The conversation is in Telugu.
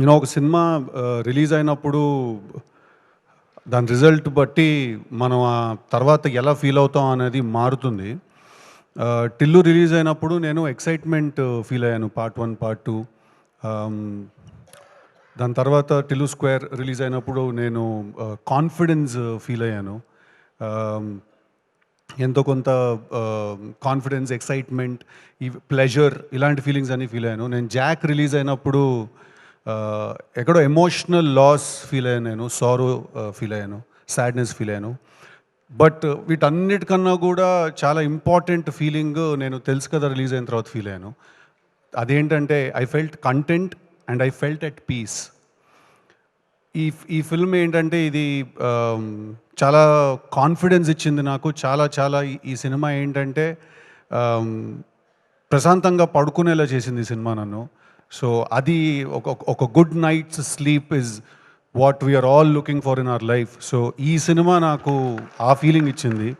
నేను ఒక సినిమా రిలీజ్ అయినప్పుడు దాని రిజల్ట్ బట్టి మనం ఆ తర్వాత ఎలా ఫీల్ అవుతాం అనేది మారుతుంది. టిల్లు రిలీజ్ అయినప్పుడు నేను ఎక్సైట్మెంట్ ఫీల్ అయ్యాను పార్ట్ వన్ పార్ట్ టూ. దాని తర్వాత టిల్లు స్క్వేర్ రిలీజ్ అయినప్పుడు నేను కాన్ఫిడెన్స్ ఫీల్ అయ్యాను. ఎంతో కొంత కాన్ఫిడెన్స్ ఎక్సైట్మెంట్ ఈ ప్లెజర్ ఇలాంటి ఫీలింగ్స్ అన్ని ఫీల్ అయ్యాను. నేను జాక్ రిలీజ్ అయినప్పుడు ఎక్కడో ఎమోషనల్ లాస్ ఫీల్ అయ్యాను నేను సారో ఫీల్ అయ్యాను సాడ్నెస్ ఫీల్ అయ్యాను. బట్ వీటన్నిటికన్నా కూడా చాలా ఇంపార్టెంట్ ఫీలింగ్ నేను తెలుసు కదా రిలీజ్ అయిన తర్వాత ఫీల్ అయ్యాను. అదేంటంటే I felt content and I felt at peace ఈ ఈ ఫిల్మ్ ఏంటంటే ఇది చాలా కాన్ఫిడెన్స్ ఇచ్చింది నాకు. చాలా చాలా ఈ- సినిమా ఏంటంటే ప్రశాంతంగా పడుకునేలా చేసింది ఈ సినిమా నన్ను. సో అది ఒక ఒక good night's sleep is what we are all looking for in our life so ఈ సినిమా నాకు ఆ ఫీలింగ్ ఇచ్చింది.